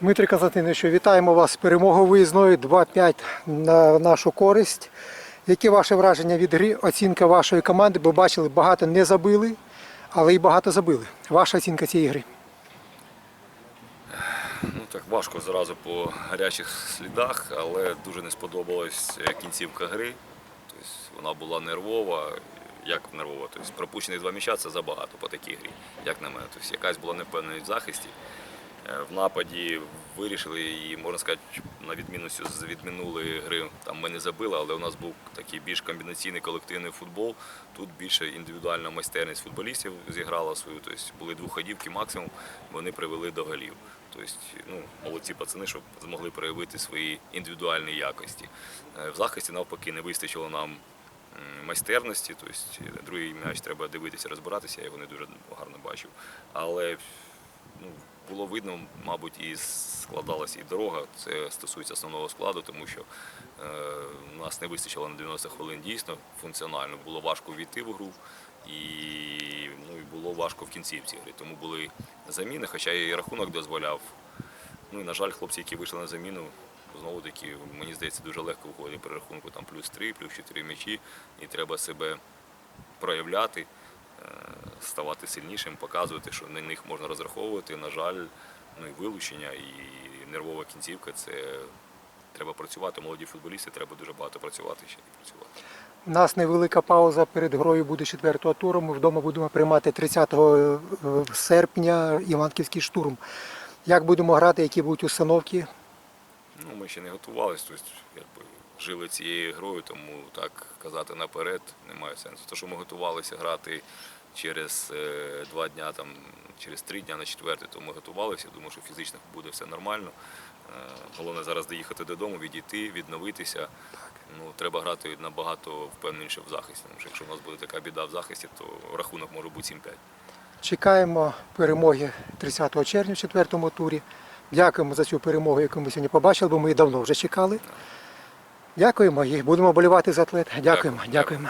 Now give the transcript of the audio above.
Дмитрий Константинович, вітаємо вас з перемогою виїзною 2-5 на нашу користь. Які ваші враження від гри? Оцінка вашої команди? Бо бачили, багато не забили, але і багато забили. Ваша оцінка цієї гри? Ну так важко зразу по гарячих слідах, але дуже не сподобалась е, кінцівка гри. Тобто вона була нервова. Як нервова? Тобто пропущених два м'яча це забагато по такій грі, як на мене. Тобто якась була невпевненість в захисті. Е, В нападі вирішили і, можна сказати, на відміну з від минулої гри там ми не забили, але у нас був такий більш комбінаційний колективний футбол. Тут більше індивідуальна майстерність футболістів зіграла свою. Тобто були двоходівки максимум, вони привели до голів. Тобто, ну, молодці пацани, щоб змогли проявити свої індивідуальні якості. Е, В захисті навпаки не вистачило нам майстерності. Тобто, другий м'яч треба дивитися, розбиратися, я його не дуже гарно бачив. Але ну, було видно, мабуть, і складалася і дорога. Це стосується основного складу, тому що е, нас не вистачило на 90 хвилин дійсно функціонально. Було важко війти в гру і, ну, і було важко в кінцівці гри. Тому були заміни, хоча і рахунок дозволяв. Ну і на жаль, хлопці, які вийшли на заміну, знову таки, мені здається, дуже легко виходить при рахунку там плюс 3, плюс 4 м'ячі, і треба себе проявляти, ставати сильнішим, показувати, що на них можна розраховувати. На жаль, ну і вилучення, і нервова кінцівка це треба працювати. Молоді футболісти, треба дуже багато працювати ще і працювати. У нас невелика пауза перед грою буде четвертого туру. Ми вдома будемо приймати 30 серпня Іванківський штурм. Як будемо грати, які будуть установки? Ну, ми ще не готувалися, тобто якби жили цією грою, тому так казати наперед немає сенсу. То, що ми готувалися грати через е, два дня, там, через три дня на четвертий, то ми готувалися. Думаю, що фізично буде все нормально. Е, Головне зараз доїхати додому, відійти, відновитися. Ну, треба грати набагато впевненіше в захисті. Тому що якщо в нас буде така біда в захисті, то рахунок може бути 7-5. Чекаємо перемоги 30 червня в четвертому турі. Дякуємо за цю перемогу, яку ми сьогодні побачили, бо ми її давно вже чекали. Дякуємо і будемо болівати за атлет. Дякуємо, дякуємо.